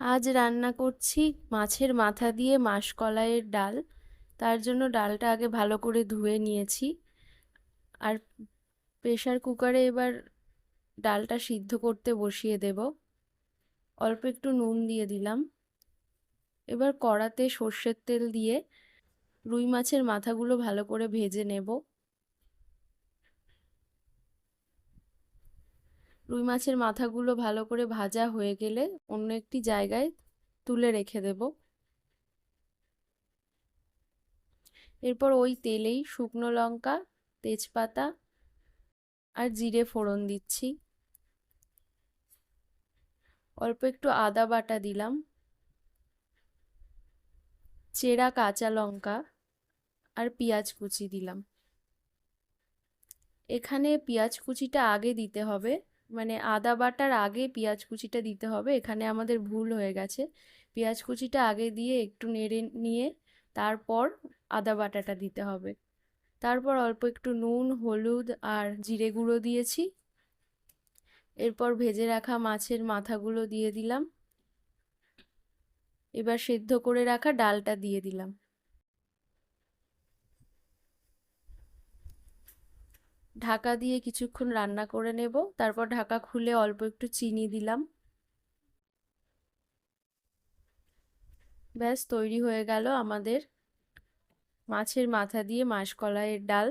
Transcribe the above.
আজ রান্না করছি মাছের মাথা দিয়ে মাসকলাইয়ের ডাল। তার জন্য ডালটা আগে ভালো করে ধুয়ে নিয়েছি। আর প্রেশার কুকারে এবার ডালটা সিদ্ধ করতে বসিয়ে দেব। অল্প একটু নুন দিয়ে দিলাম। এবার কড়াতে সর্ষের তেল দিয়ে রুই মাছের মাথাগুলো ভালো করে ভেজে নেব। রুই মাছের মাথাগুলো ভালো করে ভাজা হয়ে গেলে অন্য একটি জায়গায় তুলে রেখে দেব। এরপর ওই তেলেই শুকনো লঙ্কা, তেজপাতা আর জিরে ফোড়ন দিচ্ছি। অল্প একটু আদা বাটা দিলাম। চেরা কাঁচা লঙ্কা আর পেঁয়াজ কুচি দিলাম। এখানে পেঁয়াজ কুচিটা আগে দিতে হবে। মানে আদা বাটার আগে পেঁয়াজ কুচিটা দিতে হবে। এখানে আমাদের ভুল হয়ে গেছে। পেঁয়াজ কুচিটা আগে দিয়ে একটু নেড়ে নিয়ে তারপর আদা বাটাটা দিতে হবে। তারপর অল্প একটু নুন, হলুদ আর জিরে গুঁড়ো দিয়েছি। এরপর ভেজে রাখা মাছের মাথাগুলো দিয়ে দিলাম। এবার সেদ্ধ করে রাখা ডালটা দিয়ে দিলাম। ঢাকা দিয়ে কিছুক্ষণ রান্না করে নেব। তারপর ঢাকা খুলে অল্প একটু চিনি দিলাম। ব্যাস, তৈরি হয়ে গেল আমাদের মাছের মাথা দিয়ে মাসকলাইয়ের ডাল।